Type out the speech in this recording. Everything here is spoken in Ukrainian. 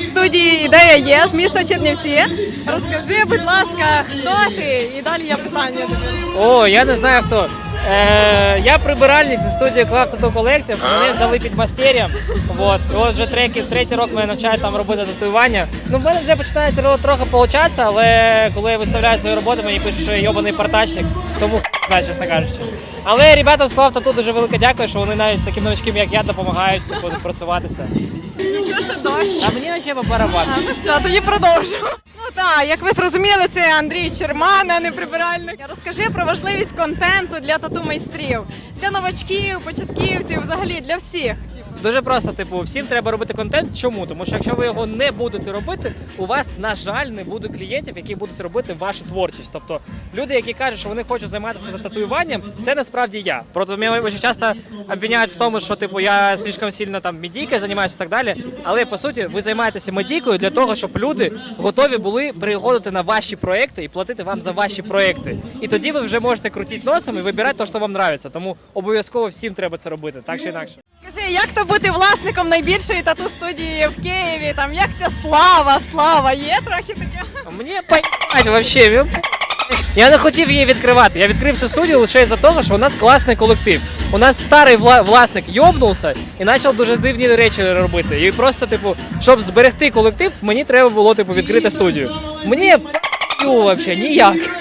нас в студії ідея є з міста Чернівці. Розкажи, будь ласка, хто ти? І далі я питання. О, я не знаю хто. Е, я прибиральник зі студії Craft Tattoo Collective. Мене взяли під мастерієм. Вот. І ось вже третій, третій рок мене навчають там робити татуювання. Ну, в мене вже починає трохи получатися, але коли я виставляю свою роботу, мені пишуть, що я йобаний партачник, тому хуй чесно кажучи. Але ребятам з Craft Tattoo дуже велике дякую, що вони навіть таким новичкам, як я, допомагають типу, просуватися. Нічого, що дощ. А мені ще по барабану. А, ну все, тоді продовжимо. Так, як ви зрозуміли, це Андрій Черман, а не прибиральник. Розкажи про важливість контенту для тату майстрів, для новачків, початківців, взагалі для всіх. Дуже просто, типу, всім треба робити контент. Чому? Тому що якщо ви його не будете робити, у вас, на жаль, не буде клієнтів, які будуть робити вашу творчість. Тобто люди, які кажуть, що вони хочуть займатися татуюванням, це насправді я. Просто мене дуже часто обвиняють в тому, що типу я слишком сильно там медійкою займаюся і так далі. Але по суті, ви займаєтеся медійкою для того, щоб люди готові були приходити на ваші проекти і платити вам за ваші проекти. І тоді ви вже можете крутити носом і вибирати те, що вам подобається. Тому обов'язково всім треба це робити, так чи інакше. Скажи, як то бути власником найбільшої тату студії в Києві? Там як ця слава, слава є трохи таке? Мені поїбать вообще. Я не хотів її відкривати. Я відкрив цю студію лише із-за того, що у нас класний колектив. У нас старий вла- власник йобнувся і почав дуже дивні речі робити. І просто, типу, щоб зберегти колектив, мені треба було типу відкрити студію. Мені вообще ніяк.